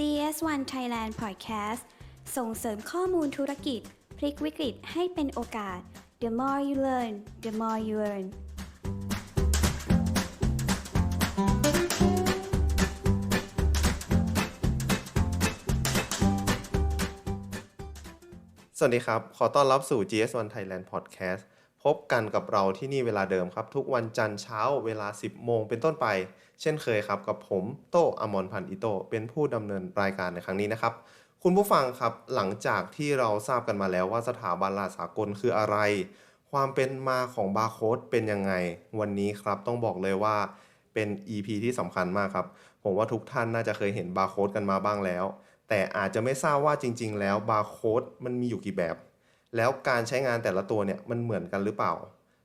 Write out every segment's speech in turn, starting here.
GS1 Thailand Podcast ส่งเสริมข้อมูลธุรกิจ พลิกวิกฤตให้เป็นโอกาส The more you learn the more you earn สวัสดีครับ ขอต้อนรับสู่ GS1 Thailand Podcast พบกันกับเราที่นี่เวลาเดิมครับ ทุกวันจันทร์เช้าเวลา 10 โมงเป็นต้นไป เช่นเคยครับ กับผมโตอมรพันธ์อิโตเป็นผู้ดำเนินรายการในครั้งนี้นะครับ คุณผู้ฟังครับหลังจากที่เราทราบกันมาแล้วว่าสถาบันลาสากลคืออะไร ความเป็นมาของบาร์โค้ดเป็นยังไง วันนี้ครับต้องบอกเลยว่าเป็น EP ที่สำคัญมากครับ ผมว่าทุกท่านน่าจะเคยเห็นบาร์โค้ดกันมาบ้างแล้ว แต่อาจจะไม่ทราบว่าจริง ๆ แล้วบาร์โค้ดมันมีอยู่กี่แบบ แล้วการใช้งานแต่ละตัวเนี่ยมันเหมือนกันหรือเปล่า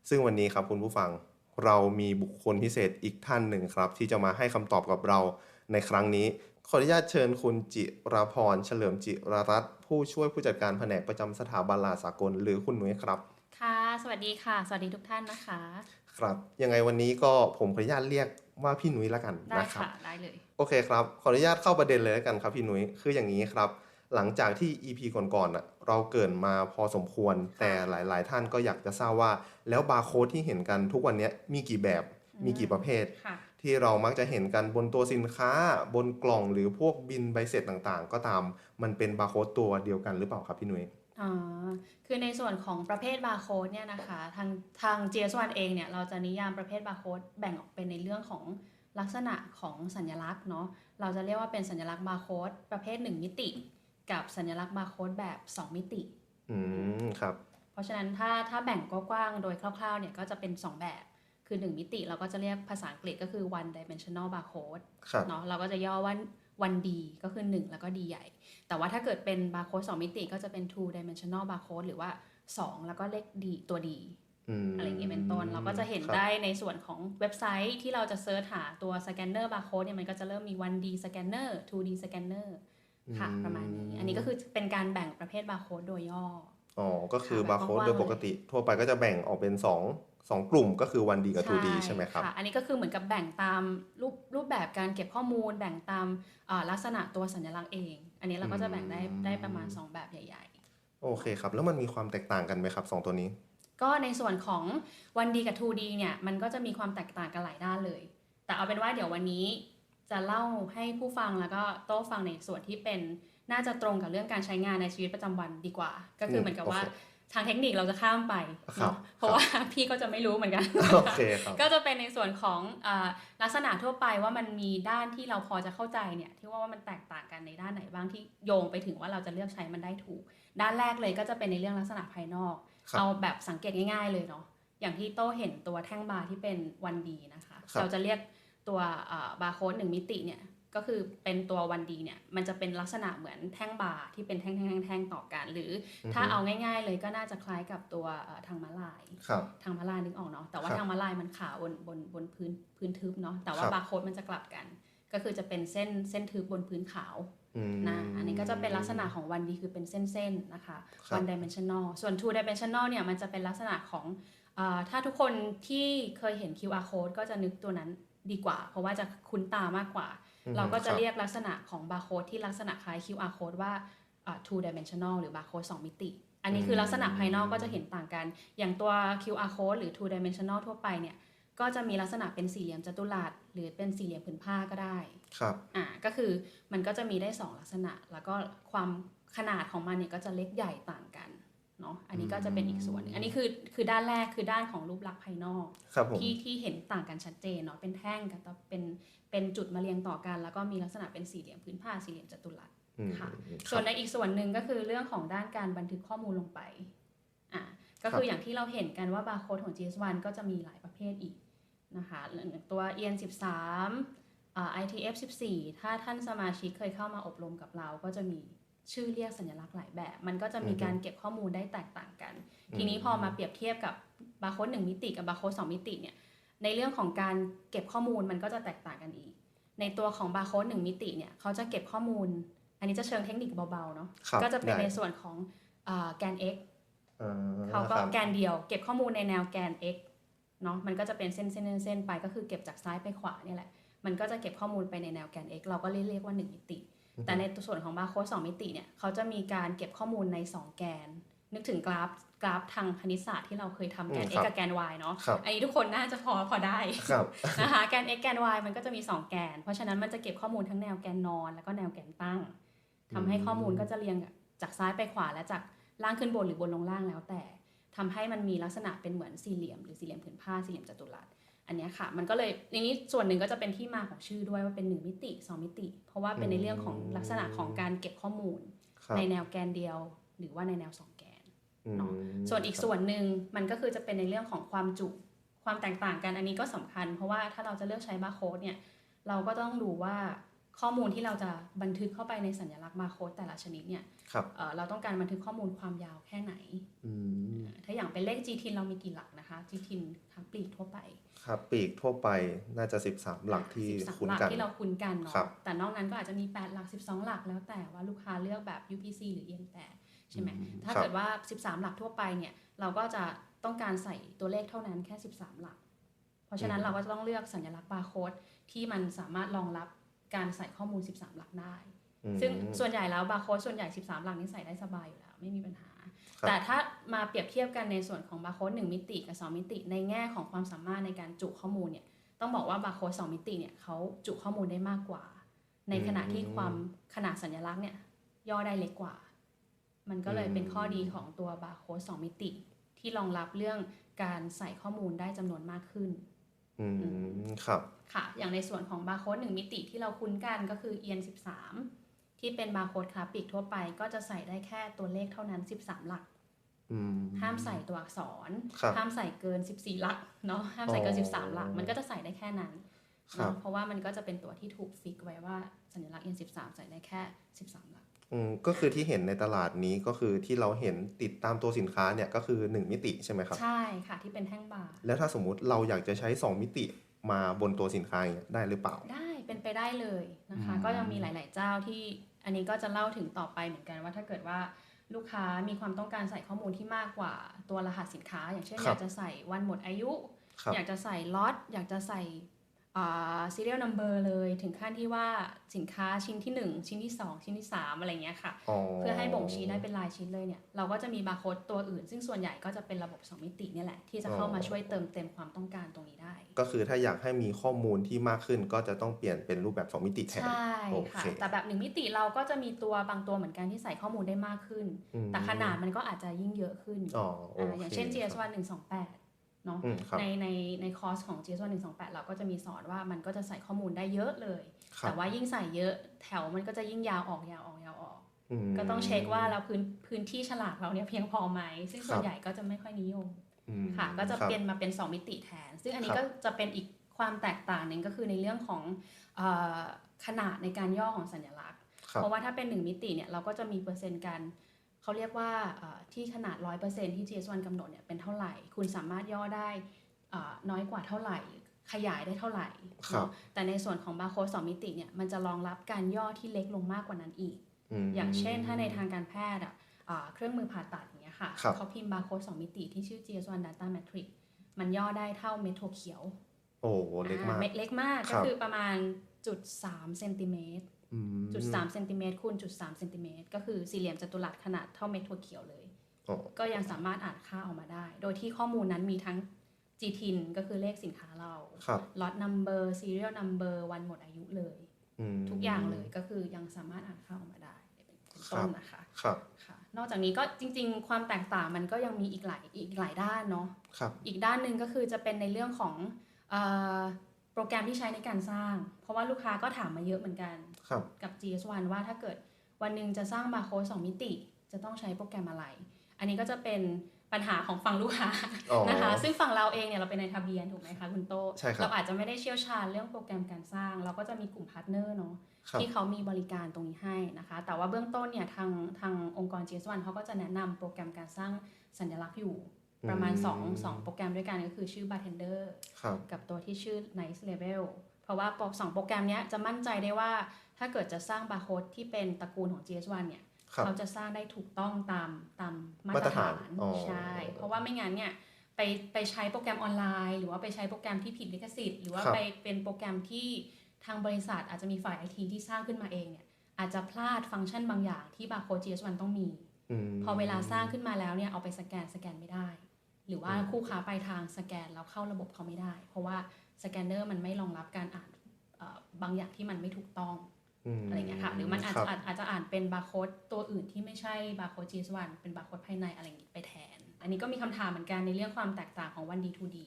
ซึ่งวันนี้ครับคุณผู้ฟังเรามีบุคคลพิเศษอีกท่านหนึ่งครับ ที่จะมาให้คำตอบกับเราในครั้งนี้ ขออนุญาตเชิญคุณจิราพรเฉลิมจิรรัตน์ผู้ช่วยผู้จัดการแผนกประจำสถาบันลาสากล หรือคุณนุ้ยครับ ค่ะ สวัสดีค่ะ สวัสดีทุกท่านนะคะ ครับยังไงวันนี้ก็ผมขออนุญาตเรียกว่าพี่นุ้ยละกันได้นะครับค่ะ ได้เลย โอเคครับขออนุญาตเข้าประเด็นเลยแล้วกันครับพี่นุ้ยคืออย่างนี้ครับ หลังจากที่ EP ก่อนๆน่ะเราเกรินมาพอสมควร แต่หลายๆ ท่านก็อยากจะทราบว่า แล้วบาร์โค้ดที่เห็นกันทุกวันเนี้ยมีกี่แบบมีกี่ประเภทค่ะที่เรามักจะเห็นกันบนตัวสินค้าบนกล่องหรือพวกบินใบเสร็จต่างๆ ก็ตามมันเป็นบาร์โค้ดตัวเดียวกันหรือเปล่าครับพี่นุ้ยอ่าคือในส่วนของประเภทบาร์โค้ดเนี่ยนะคะ ทางทาง GS1 เองเนี่ยเราจะนิยามประเภทบาร์โค้ดแบ่งออกเป็นในเรื่องของลักษณะของสัญลักษณ์เนาะเราจะเรียกว่าเป็นสัญลักษณ์บาร์โค้ดประเภท 1 มิติ กับสัญลักษณ์บาร์โค้ดแบบ 2 มิติ อืมครับ เพราะฉะนั้นถ้าถ้าแบ่งกว้างๆโดยคร่าวๆเนี่ยก็จะเป็น 2 แบบ คือ 1 มิติเราก็จะเรียกภาษาอังกฤษก็คือ one dimensional barcode ครับเนาะเราก็จะย่อว่า one D ก็คือ 1 แล้วก็ D ใหญ่ แต่ว่าถ้าเกิดเป็นบาร์โค้ด2มิติก็จะเป็น two dimensional barcode หรือว่า 2 แล้วก็เลข D ตัว D อืมอะไรอย่างนี้เป็นต้นเราก็จะเห็นครับได้ในส่วนของเว็บไซต์ที่เราจะเซิร์ชหาตัวสแกนเนอร์บาร์โค้ดเนี่ยมันก็จะเริ่มมี 1D scanner 2D scanner ค่ะประมาณนี้ อันนี้ก็คือเป็นการแบ่งประเภทบาร์โค้ดโดยย่อ อ๋อ ก็คือค่ะบาร์โค้ดแบบโดยกว้างๆปกติ ทั่วไปก็จะแบ่งออกเป็น2 2กลุ่มก็คือ 1D กับ 2D ใช่ไหมครับะอันนี้ก็คือเหมือนกับแบ่งตามรูปรูปแบบการเก็บข้อมูล แบ่งตามอ่าลักษณะตัวสัญลักษณ์เอง อันนี้เราก็จะแบ่งได้อืมได้ประมาณ 2 แบบใหญ่โอเคครับ แล้วมันมีความแตกต่างกันไหมครับสองตัวนี้ๆก็ในส่วนของ 1D กับ 2D เนี่ย มันก็จะมีความแตกต่างกันหลายด้านเลย แต่เอาเป็นว่าเดี๋ยววันนี้ จะเล่าให้ผู้ฟังแล้วก็โต้ฟังในส่วนที่เป็นน่าจะตรงกับเรื่องการใช้งานในชีวิตประจำวันดีกว่า ก็คือเหมือนกับว่าโอเคทางเทคนิคเราจะข้ามไปครับเนาะเพราะว่าพี่ก็จะไม่รู้เหมือนกันโอเคครับก็จะเป็นในส่วนของอาลักษณะทั่วไปว่ามันมีด้านที่เราพอจะเข้าใจเนี่ยที่ว่าว่ามันแตกต่างกันในด้านไหนบ้างที่โยงไปถึงว่าเราจะเลือกใช้มันได้ถูก ด้านแรกเลยก็จะเป็นในเรื่องลักษณะภายนอกครับเอาแบบสังเกตง่าย ๆ เลยเนาะอย่างที่โต้เห็นตัวแท่งบาร์ที่เป็นวันดีนะคะครับเราจะเรียก ตัวบาร์โค้ดหนึ่งมิติเนี่ยก็คือเป็นตัววันดีเนี่ยมันจะเป็นลักษณะเหมือนแท่งบาร์ที่เป็นแท่งๆๆๆต่อกันหรืออถ้าเอาง่าย ๆ เลยก็น่าจะคล้ายกับตัวเอ่อทางม้าลายครับทางม้าลายนึกออกเนาะแต่ว่าครับทางม้าลายมันขาวบนบนบนพื้นพื้นทึบเนาะแต่ว่าครับบาร์โค้ดมันจะกลับกัน ก็คือจะเป็นเส้นเส้นทึบบนพื้นขาวอืมนะอันนี้ก็จะเป็นลักษณะของวันดีคือเป็นเส้นๆนะคะครับ one dimensional ส่วน two dimensional เนี่ยมันจะเป็นลักษณะของอาถ้าทุกคนที่เคยเห็น QR code ก็จะนึกตัวนั้น ดีกว่า เพราะว่าจะคุ้นตามากกว่าอืมเราก็จะคบเรียกลักษณะของบาร์โค้ดที่ลักษณะคล้าย QR code ว่าอ่า two dimensional หรือบาร์โค้ดสองมิติ อันนี้คือลักษณะภายนอกก็จะเห็นต่างกัน อย่างตัว QR code หรือ two dimensional ทั่วไปเนี่ยก็จะมีลักษณะเป็นสี่เหลี่ยมจัตุรัสหรือเป็นสี่เหลี่ยมผืนผ้าก็ได้ ครับ อ่า ก็คือมันก็จะมีได้สองลักษณะ แล้วก็ความขนาดของมันเนี่ยก็จะเล็กใหญ่ต่างกัน เนาะอันนี้ก็จะเป็นอีกส่วนหนึ่งอันนี้คือคือด้านแรกคือด้านของรูปลักษณ์ภายนอกครับผมที่ที่เห็นต่างกันชัดเจนเนาะเป็นแท่งกับเป็นเป็นจุดมาเรียงต่อกัน แล้วก็มีลักษณะเป็นสี่เหลี่ยมพื้นผ้าสี่เหลี่ยมจัตุรัสอืมค่ะครับส่วนในอีกส่วนหนึ่งก็คือเรื่องของด้านการบันทึกข้อมูลลงไปอ่าก็คืออย่างที่เราเห็นกันว่าบาร์โค้ดของ GS1 ก็จะมีหลายประเภทอีกนะคะอย่างตัว EN13 อ่า ITF 14 ถ้าท่านสมาชิกเคยเข้ามาอบรมกับเราก็จะมี ชื่อเรียกสัญลักษณ์หลายแบบ มันก็จะมีการเก็บข้อมูลได้แตกต่างกัน ทีนี้พอมาเปรียบเทียบกับบาร์โค้ด1มิติกับบาร์โค้ด2มิติเนี่ยในเรื่องของการเก็บข้อมูลมันก็จะแตกต่างกันอีก ในตัวของบาร์โค้ด1มิติเนี่ยเขาจะเก็บข้อมูล อันนี้จะเชิงเทคนิคเบาๆเนาะครับก็จะเป็นได้ในส่วนของอ่าแกน x อ่าเขาก็ครับแกนเดียว เก็บข้อมูลในแนวแกน x เนาะมันก็จะเป็นเส้นเส้นเส้นๆๆไปก็คือเก็บจากซ้ายไปขวาเนี่ยแหละมันก็จะเก็บข้อมูลไปในแนวแกน x เราก็เรียกว่า 1 มิติ แต่ในส่วนของบาร์โค้ด2มิติเนี่ยเขาจะมีการเก็บข้อมูลใน 2 แกน นึกถึงกราฟกราฟทางคณิตศาสตร์ที่เราเคยทำแกนอืม x ครับกับแกน y เนาะครับอันนี้ทุกคนน่าจะพอพอได้ครับนะคะแกน x แกน y มันก็จะมี 2 แกน เพราะฉะนั้นมันจะเก็บข้อมูลทั้งแนวแกนนอน แล้วก็แนวแกนตั้งทำให้ข้อมูลก็จะเรียงจากซ้ายไปขวาและจากล่างขึ้นบนหรือบนลงล่างแล้วแต่ทำให้มันมีลักษณะเป็นเหมือนสี่เหลี่ยมหรือสี่เหลี่ยมผืนผ้าสี่เหลี่ยมจัตุรัส อันเนี้ยค่ะ มันก็เลยในนี้ส่วนหนึ่งก็จะเป็นที่มาของชื่อด้วยว่าเป็นหนึ่งมิติสองมิติ เพราะว่าเป็นในเรื่องของลักษณะของการเก็บข้อมูลครับในแนวแกนเดียว หรือว่าในแนวสองแกนอืมเนาะส่วนอีกส่วนหนึ่งมันก็คือจะเป็นในเรื่องของความจุความแตกต่างกันอันนี้ก็สำคัญ เพราะว่าถ้าเราจะเลือกใช้บาร์โค้ดเนี่ยเราก็ต้องดูว่า ข้อมูลที่เราจะบันทึกเข้าไปในสัญลักษณ์บาร์โค้ดแต่ละชนิดเนี่ยครับเอ่อเราต้องการบันทึกข้อมูลความยาวแค่ไหนอืมถ้าอย่างเป็นเลข GTIN เรามีกี่หลักนะคะ GTIN ทั้งปลีกทั่วไป ครับปีกทั่วไปน่าจะ 13 หลักที่13คุ้นหลักกันที่เราคุ้นกันเนาะครับแต่นอกนั้นก็อาจจะมี 8 หลัก 12 หลักแล้วแต่ว่าลูกค้าเลือกแบบ UPC หรือ EN8 ใช่ไหมอืมถ้าครับเกิดว่า 13 หลักทั่วไปเนี่ยเราก็จะต้องการใส่ตัวเลขเท่านั้นแค่ 13 หลัก เพราะฉะนั้นเราก็จะต้องเลือกสัญลักษณ์บาร์โค้ดที่มันสามารถรองรับ การใส่ข้อมูล 13 หลักได้อืมซึ่งส่วนใหญ่แล้วบาร์โค้ดส่วนใหญ่ 13 หลักนี่ใส่ได้สบายอยู่แล้ว ไม่มีปัญหาครับแต่ถ้ามาเปรียบเทียบกันในส่วนของบาร์โค้ด1มิติกับ 2 มิติ ในแง่ของความสามารถในการจุข้อมูลเนี่ยต้องบอกว่าบาร์โค้ด2มิติเนี่ยเขาจุข้อมูลได้มากกว่า ในขณะที่ความขนาดสัญลักษณ์เนี่ยย่อได้เล็กกว่า มันก็เลยเป็นข้อดีของตัวบาร์โค้ด2มิติ ที่รองรับเรื่องการใส่ข้อมูลได้จำนวนมากขึ้น อืมครับค่ะ อย่างในส่วนของบาร์โค้ด1มิติที่เราคุ้นกันก็คือ EN 13ที่เป็นบาร์โค้ดคลาสปิกทั่วไป ก็จะใส่ได้แค่ตัวเลขเท่านั้น 13 หลักอืมห้ามใส่ตัวอักษรครับห้ามใส่เกิน 14 หลักเนาะห้ามใส่เกินอ๋อ13 หลัก มันก็จะใส่ได้แค่นั้นครับเนาะเพราะว่ามันก็จะเป็นตัวที่ถูกฟิกไว้ว่าสัญลักษณ์ EN 13ใส่ได้แค่ 13 หลัก อืม ก็คือที่เห็นในตลาดนี้ก็คือที่เราเห็นติดตามตัวสินค้าเนี่ยก็คือ 1 มิติใช่ไหมครับ ใช่ค่ะที่เป็นแท่งบาร์แล้วถ้าสมมุติเราอยากจะใช้ 2 มิติมาบนตัวสินค้าอย่างเงี้ยได้หรือเปล่า ได้เป็นไปได้เลยนะคะ อืม ก็ยังมีหลาย ๆ เจ้าที่อันนี้ก็จะเล่าถึงต่อไปเหมือนกันว่าถ้าเกิดว่าลูกค้ามีความต้องการใส่ข้อมูลที่มากกว่าตัวรหัสสินค้า อย่างเช่น คอรับ ยากจะใส่วันหมดอายุ ครับ อยากจะใส่ล็อตอยากจะใส่ อ่า serial number เลยถึงขั้นที่ว่าสินค้าชิ้นที่ 1 ชิ้นที่ 2 ชิ้นที่ 3 อะไรเงี้ยค่ะ เพื่อให้บ่งชี้ได้เป็นลายชิ้นเลยเนี่ย เราก็จะมีบาร์โค้ดตัวอื่น ซึ่งส่วนใหญ่ก็จะเป็นระบบ 2 มิติเนี่ยแหละ ที่จะเข้ามาอ๋อช่วยเติมเต็มความต้องการตรงนี้ได้ ก็คือถ้าอยากให้มีข้อมูลที่มากขึ้นก็จะต้องเปลี่ยนเป็นรูปแบบ 2 มิติแทนใช่โอค่ะเคแต่แบบหนึ่งมิติเราก็จะมีตัวบางตัวเหมือนกันที่ใส่ข้อมูลได้มากขึ้นอืมแต่ขนาดมันก็อาจจะยิ่งเยอะขึ้นอ๋อโออ่าเคอย่างเช่นครับ GS1 128 เนาะอืมครับในในในคอร์สของ GS1 128เราก็จะมีสอนว่ามันก็จะใส่ข้อมูลได้เยอะเลยครัแต่บว่ายิ่งใส่เยอะแถวมันก็จะยิ่งยาวออกยาวออกยาวออกมก็ต้องเช็คว่าเราพื้นพื้นที่ฉลากเราเนี่ยเพียงพอไหม ซึ่งส่วครันบใหญ่ก็จะไม่ค่อยนิยมอืมค่ะ ก็จะครับเป็นมาเป็น 2 มิติแทน ซึ่งอันนี้ครับก็จะเป็นอีกความแตกต่างหนึ่งก็คือในเรื่องของเออขนาดในการย่อของสัญลักษณ์ครับเพราะว่าถ้าเป็น 1 มิติเนี่ยเราก็จะมีเปอร์เซ็นต์การ เขาเรียกว่าเอ่อที่ขนาด 100%ที่ GS1 กำหนดเนี่ยเป็นเท่าไหร่ คุณสามารถย่อได้เอ่อน้อยกว่าเท่าไหร่ ขยายได้เท่าไหร่ครับเนาะแต่ในส่วนของบาร์โค้ด2มิติเนี่ยมันจะรองรับการย่อที่เล็กลงมากกว่านั้นอีกมอย่างเช่นถ้าในทางการแพทย์อะอ่าเครื่องมือผ่าตัดอย่างเงี้ยค่ะครับเขาพิมพ์บาร์โค้ด2มิติที่ชื่อ GS1 Data Matrix มันย่อได้เท่าเมโทรเขียว โอ้โหเล็กมากอ่เล็กมากครัก็บคือประมาณจุดสามเซนติเมตรอืม จุดสามเซนติเมตรคูณจุดสามเซนติเมตรก็คือสี่เหลี่ยมจัตุรัสขนาดเท่าเม็ดถั่วเขียวเลยอ๋อก็ยังสามารถอ่านค่าออกมาได้ โดยที่ข้อมูลนั้นมีทั้ง GTIN ก็คือเลขสินค้าเราครับ lot number serial number วันหมดอายุเลยอืมทุกอย่างเลยก็คือยังสามารถอ่านค่าออกมาได้เป็นต้นนะคะครับค่ะ นอกจากนี้ก็จริง ๆ ความแตกต่างมันก็ยังมีอีกหลายอีกหลายด้านเนาะครับอีกด้านหนึ่งก็คือจะเป็นในเรื่องของเออ โปรแกรมที่ใช้ในการสร้าง เพราะว่าลูกค้าก็ถามมาเยอะเหมือนกันครับกับ GS1 ว่าถ้าเกิดวันหนึ่งจะสร้างบาร์โค้ด2มิติ จะต้องใช้โปรแกรมอะไร อันนี้ก็จะเป็นปัญหาของฝั่งลูกค้าอ๋อนะคะ ซึ่งฝั่งเราเองเนี่ยเราเป็นในายทะเบียนถูกไหมคะคุณโตใช่ครับเราอาจจะไม่ได้เชี่ยวชาญเรื่องโปรแกรมการสร้าง เราก็จะมีกลุ่มพาร์ทเนอร์เนาะครับที่เขามีบริการตรงนี้ให้นะคะ แต่ว่าเบื้องต้นเนี่ยทางทางองค์กร GS1 เขาก็จะแนะนำโปรแกรมการสร้างสัญลักษณ์อยู่ ประมาณอืม2 2โปรแกรมด้วยกันก็คือชื่อ Bartender ครับกับตัวที่ชื่อ Nice Level เพราะว่าโปรสองโปรแกรมเนี้ยจะมั่นใจได้ว่าถ้าเกิดจะสร้างบาร์โค้ดที่เป็นตระกูลของ GS1 เนี่ยครับเขาจะสร้างได้ถูกต้องตามตามมามาตตรรฐาฐานนอ๋อใช่เพราะว่าไม่งั้นเนี่ยไปไปใช้โปรแกรมออนไลน์ หรือว่าไปใช้โปรแกรมที่ผิดลิขสิทธิ์หรือว่าครับไปเป็นโปรแกรมที่ทางบริษัทอาจจะมีฝ่ายไอทีที่สร้างขึ้นมาเองเนี่ยอาจจะพลาดฟังก์ชันบางอย่างที่บาร์โค้ด GS1 ต้องมีมพอเวลาสร้างขึ้นมาแล้วเนี่ยเอาไปสแกนสแกนไม่ได้ หรือว่าคู่ค้าปลายทางสแกนแล้วเข้าระบบเขาไม่ได้ เพราะว่าสแกนเนอร์มันไม่รองรับการอ่านเอ่อบางอย่างที่มันไม่ถูกต้องมอะไรเงี้ยค่ะหรือมันอาจคจะบอาจอาจจะอ่านเป็นบาร์โค้ดตัวอื่นที่ไม่ใช่บาร์โค้ด GS1 เป็นบาร์โค้ดภายในอะไรอย่างงี้ไปแทน อันนี้ก็มีคำถามเหมือนกันในเรื่องความแตกต่างของ 1D 2D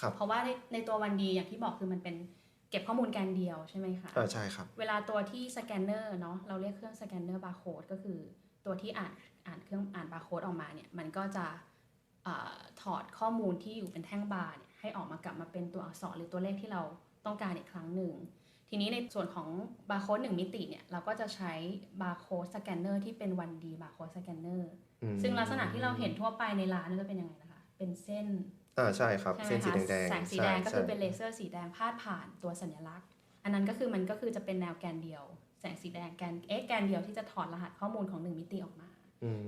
ครับเพราะว่าในในตัว 1D อย่างที่บอกคือมันเป็นเก็บข้อมูลแกนเดียวใช่ไหมคะอ่าใช่ครับ เวลาตัวที่สแกนเนอร์เนาะเราเรียกเครื่องสแกนเนอร์บาร์โค้ดก็คือตัวที่อ่านอ่านเครื่องอ่านบาร์โค้ดออกมาเนี่ยมันก็จะ อาถอดข้อมูลที่อยู่เป็นแท่งบาร์เนี่ยให้ออกมากลับมาเป็นตัวอักษรหรือตัวเลขที่เราต้องการอีกครั้งหนึ่ง ทีนี้ในส่วนของบาร์โค้ดหนึ่งมิติเนี่ยเราก็จะใช้บาร์โค้ดสแกนเนอร์ที่เป็น 1D บาร์โค้ดสแกนเนอร์อืมซึ่งลักษณะที่เราเห็นทั่วไปในร้านนั่นจะเป็นยังไงนะคะ เป็นเส้นอ่าใช่ครับใช่ไหมเส้นสีคะแดงๆแสงสีใช่แดงก็คือใช่เป็นเลเซอร์สีแดงพาดผ่านตัวสัญลักษณ์ อันนั้นก็คือมันก็คือจะเป็นแนวแกนเดียว แสงสีแดงแกนเอ๊ะแกนเดียวที่จะถอดรหัสข้อมูลของหนึ่งมิติออกมาอืม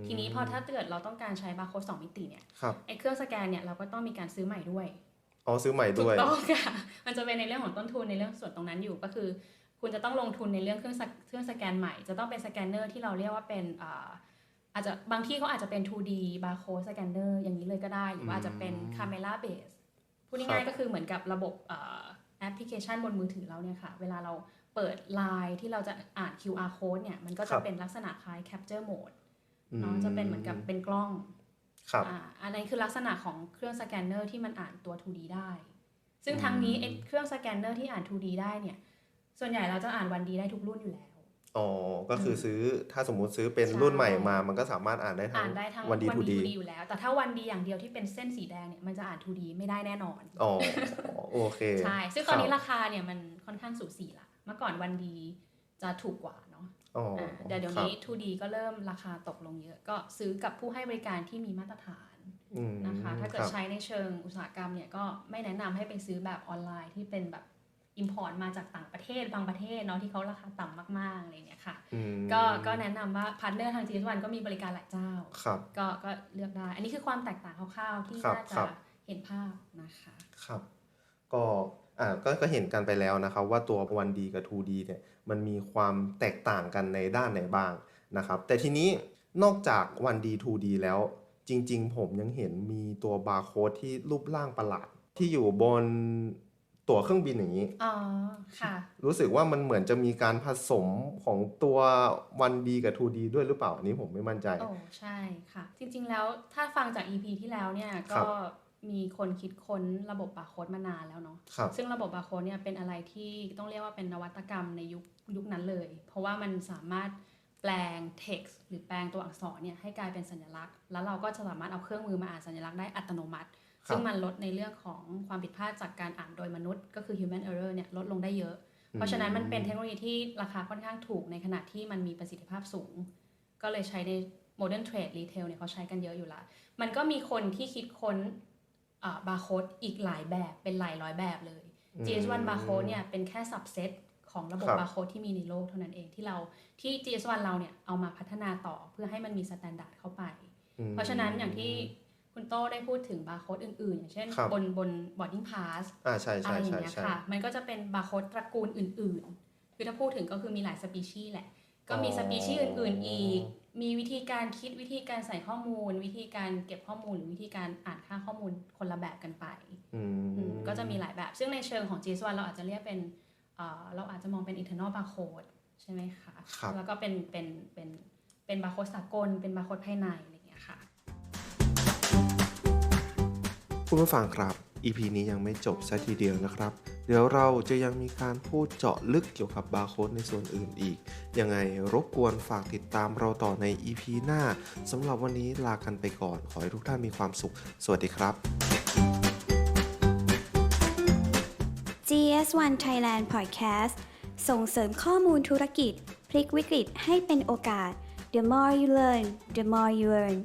ทีนี้พอถ้าเกิดเราต้องการใช้บาร์โค้ดสองมิติเนี่ยครับไอ้เครื่องสแกนเนี่ยเราก็ต้องมีการซื้อใหม่ด้วยอ๋อซื้อใหม่ถูด้กวยต้องค่ะมันจะเป็นในเรื่องของต้นทุนในเรื่องส่วนตรงนั้นอยู่ก็คือ คุณจะต้องลงทุนในเรื่องเครื่องสแกเครื่องสแกนใหม่ จะต้องเป็นสแกนเนอร์ที่เราเรียกว่าเป็นอ่าอาจจะบางที่เขาอาจจะเป็น 2D barcode scanner อย่างนี้เลยก็ได้ หรือว่าอาจจะเป็น camera base พูดง่ายๆก็คือเหมือนกับระบบอ่าแอปพลิเคชันบนมือถือเราเนี่ยค่ะ เวลาเราเปิดไลน์ที่เราจะอ่าน QR code เนี่ย มันก็ครัจะบเป็นลักษณะคล้าย capture mode อืม เนาะจะเป็นเหมือนกับเป็นกล้องครับอ่าอันนั้นคือลักษณะของเครื่องสแกนเนอร์ที่มันอ่านตัว 2D ได้ ซึ่งทั้งนี้ไอ้เครื่องสแกนเนอร์ที่อ่าน 2D ได้เนี่ย ส่วนใหญ่เราจะอ่าน 1D ได้ทุกรุ่นอยู่แล้ว อ๋อ ก็คือซื้อถ้าสมมุติซื้อเป็นใช่รุ่นใหม่มา มันก็สามารถอ่านได้ทั้อ่างนได้ทั้งวันดี 1D ทูดี 2D อยู่แล้ว แต่ถ้า 1D อย่างเดียวที่เป็นเส้นสีแดงเนี่ย มันจะอ่าน 2D ไม่ได้แน่นอน อ๋อ โอเค ใช่ ซึ่งตอนนี้ครับราคาเนี่ยมันค่อนข้างสูสีละ เมื่อก่อน 1D จะถูกกว่าเนาะ อ๋ออ่าเดี๋ยวเดี๋ยวครับนี้ 2D ก็เริ่มราคาตกลงเยอะ ก็ซื้อกับผู้ให้บริการที่มีมาตรฐานอืมนะคะ ถ้าเกิคดรับใช้ในเชิงอุตสาหกรรมเนี่ยก็ไม่แนะนำให้ไปซื้อแบบออนไลน์ที่เป็นแบบ import มาจากต่างประเทศบางประเทศเนาะที่เขาราคาต่ำมากๆอะไรเนี่ยค่ะอืมก็ก็แนะนำว่าพาร์ทเนอร์ทาง GS1 ก็มีบริการหลายเจ้าครับก็ก็เลือกได้ อันนี้คือความแตกต่างคร่าวๆที่ครับน่าคจะรับเห็นภาพนะคะ ครับ ก็อ่าก็ก็เห็นกันไปแล้วนะครับว่าตัว 1D กับ 2D เนี่ยมันมีความแตกต่างกันในด้านไหนบ้างนะครับแต่ทีนี้นอกจาก 1D 2D แล้ว จริง ๆ ผมยังเห็นมีตัวบาร์โค้ดที่รูปร่างประหลาด ที่อยู่บนตั๋วเครื่องบินอย่างนี้ อ๋อ ค่ะ รู้สึกว่ามันเหมือนจะมีการผสมของตัว 1D กับ 2D ด้วยหรือเปล่า อันนี้ผมไม่มั่นใจ โอ้ ใช่ค่ะ จริงๆแล้วถ้าฟังจาก EP ที่แล้วเนี่ยครัก็บ มีคนคิดค้นระบบบาร์โค้ดมานานแล้วเนาะครับซึ่งระบบบาร์โค้ดเนี่ยเป็นอะไรที่ต้องเรียกว่าเป็นนวัตกรรมในยุคยุคนั้นเลย เพราะว่ามันสามารถแปลง text หรือแปลงตัวอักษรเนี่ยให้กลายเป็นสัญลักษณ์ แล้วเราก็จะสามารถเอาเครื่องมือมาอ่านสัญลักษณ์ได้อัตโนมัติครับซึ่งมันลดในเรื่องของความผิดพลาดจากการอ่านโดยมนุษย์ ก็คือ human error เนี่ยลดลงได้เยอะ เพราะฉะนั้นมันเป็นเทคโนโลยีที่ราคาค่อนข้างถูกในขณะที่มันมีประสิทธิภาพสูง ก็เลยใช้ใน modern trade retail เนี่ยเขาใช้กันเยอะอยู่ละ มันก็มีคนที่คิดค้น บาร์โค้ดอีกหลายแบบเป็นหลายร้อยแบบเลยอืม GS1 barcode เนี่ยเป็นแค่ subset ของระบบครับบาร์โค้ดที่มีในโลกเท่านั้นเองที่เราที่ GS1 เราเนี่ยเอามาพัฒนาต่อเพื่อให้มันมีสแตนดาร์ดเข้าไปอืมเพราะฉะนั้นอย่างที่คุณโต้ได้พูดถึงบาร์โค้ดอื่นๆ อย่างเช่นครับบนบน boarding pass อ่าใช่อะใช่ไรอย่าใช่งเงี้ยใช่ค่ะ มันก็จะเป็นบาร์โค้ดตระกูลอื่นๆ คือถ้าพูดถึงก็คือมีหลายสปีชีส์แหละ ก็มีอ๋อสปีชีส์อื่นๆอีก มีวิธีการคิดวิธีการใส่ข้อมูล วิธีการเก็บข้อมูลหรือวิธีการอ่านค่าข้อมูลคนละแบบกันไปอือืมมก็จะมีหลายแบบ ซึ่งในเชิงของ GS1 เราอาจจะเรียกเป็นเอ่อเราอาจจะมองเป็น internal barcode ใช่ไหมคะครับแล้วก็เป็นเป็นเป็นเป็นบาร์โค้ดสากล เป็นบาร์โค้ดภายในอะไรอย่างเงี้ยค่ะคุณผู้ฟังครับ EP นี้ยังไม่จบซะทีเดียวนะครับ เดี๋ยวเราจะยังมีการพูดเจาะลึกเกี่ยวกับบาร์โค้ดในส่วนอื่นอีก ยังไงรบกวนฝากติดตามเราต่อใน EP หน้าสำหรับวันนี้ลากันไปก่อน ขอให้ทุกท่านมีความสุข สวัสดีครับ GS1 Thailand Podcast ส่งเสริมข้อมูลธุรกิจ พลิกวิกฤตให้เป็นโอกาส The more you learn the more you earn